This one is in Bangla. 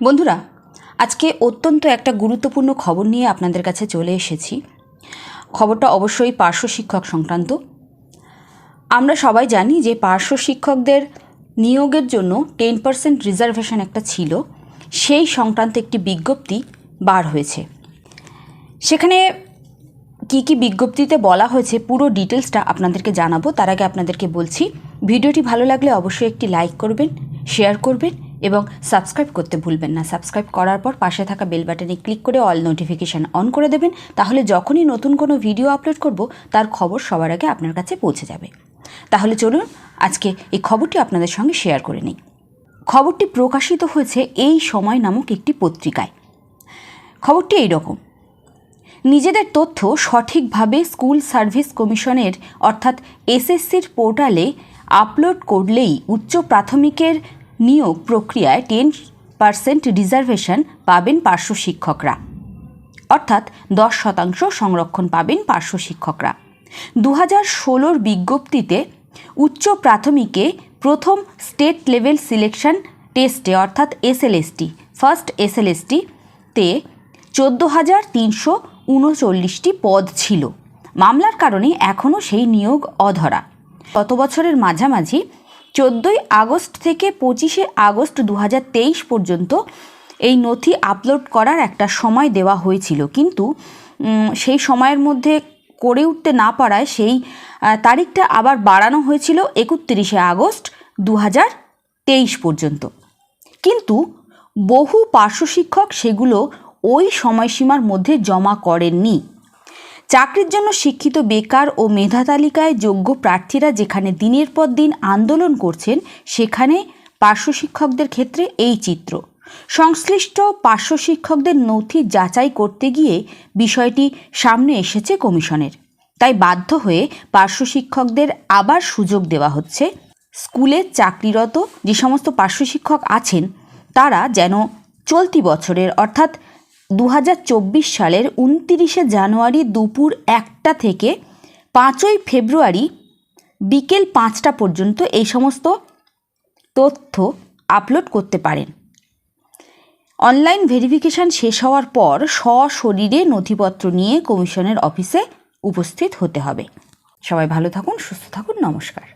বন্ধুরা, আজকে অত্যন্ত একটা গুরুত্বপূর্ণ খবর নিয়ে আপনাদের কাছে চলে এসেছি। খবরটা অবশ্যই পার্শ্ব শিক্ষক সংক্রান্ত। আমরা সবাই জানি যে পার্শ্ব শিক্ষকদের নিয়োগের জন্য টেন পার্সেন্ট রিজার্ভেশন একটা ছিল। সেই সংক্রান্ত একটি বিজ্ঞপ্তি বার হয়েছে। সেখানে কি কি বিজ্ঞপ্তিতে বলা হয়েছে পুরো ডিটেলসটা আপনাদেরকে জানাব। তার আগে আপনাদেরকে বলছি, ভিডিওটি ভালো লাগলে অবশ্যই একটি লাইক করবেন, শেয়ার করবেন এবং সাবস্ক্রাইব করতে ভুলবেন না। সাবস্ক্রাইব করার পর পাশে থাকা বেল বাটনে ক্লিক করে অল নোটিফিকেশান অন করে দেবেন। তাহলে যখনই নতুন কোনো ভিডিও আপলোড করব, তার খবর সবার আগে আপনার কাছে পৌঁছে যাবে। তাহলে চলুন আজকে এই খবরটি আপনাদের সঙ্গে শেয়ার করে নিই। খবরটি প্রকাশিত হয়েছে এই সময় নামক একটি পত্রিকায়। খবরটি এই রকম নিজেদের তথ্য সঠিকভাবে স্কুল সার্ভিস কমিশনের অর্থাৎ এসএসসির পোর্টালে আপলোড করলেই উচ্চ প্রাথমিকের নিয়োগ প্রক্রিয়ায় টেন পার্সেন্ট রিজার্ভেশন পাবেন পার্শ্ব শিক্ষকরা। অর্থাৎ দশ শতাংশ সংরক্ষণ পাবেন পার্শ্ব শিক্ষকরা। দু হাজার ষোলোর বিজ্ঞপ্তিতে উচ্চ প্রাথমিকে প্রথম স্টেট লেভেল সিলেকশন টেস্টে অর্থাৎ এসএলএসটি ফার্স্ট এসএলএসটি তে চোদ্দ হাজার তিনশো উনচল্লিশটি পদ ছিল। মামলার কারণে এখনও সেই নিয়োগ অধরা। গত বছরের মাঝামাঝি চোদ্দোই আগস্ট থেকে পঁচিশে আগস্ট দু হাজার তেইশ পর্যন্ত এই নথি আপলোড করার একটা সময় দেওয়া হয়েছিল। কিন্তু সেই সময়ের মধ্যে করে উঠতে না পারায় সেই তারিখটা আবার বাড়ানো হয়েছিল একত্রিশে আগস্ট দু হাজার তেইশ পর্যন্ত। কিন্তু, বহু পার্শ্ব শিক্ষক সেগুলো ওই সময়সীমার মধ্যে জমা করেননি। চাকরির জন্য শিক্ষিত বেকার ও মেধা তালিকায় যোগ্য প্রার্থীরা যেখানে দিনের পর দিন আন্দোলন করছেন, সেখানে পার্শ্ব শিক্ষকদের ক্ষেত্রে এই চিত্র। সংশ্লিষ্ট পার্শ্ব শিক্ষকদের নথি যাচাই করতে গিয়ে বিষয়টি সামনে এসেছে কমিশনের। তাই বাধ্য হয়ে পার্শ্ব শিক্ষকদের আবার সুযোগ দেওয়া হচ্ছে। স্কুলে চাকরিরত যে সমস্ত পার্শ্ব শিক্ষক আছেন, তারা যেন চলতি বছরের, অর্থাৎ দু হাজার চব্বিশ সালের উনতিরিশে জানুয়ারি দুপুর একটা থেকে পাঁচই ফেব্রুয়ারি বিকেল পাঁচটা পর্যন্ত এই সমস্ত তথ্য আপলোড করতে পারেন। অনলাইন ভেরিফিকেশন শেষ হওয়ার পর সশরীরে নথিপত্র নিয়ে কমিশনের অফিসে উপস্থিত হতে হবে। সবাই ভালো থাকুন, সুস্থ থাকুন, নমস্কার।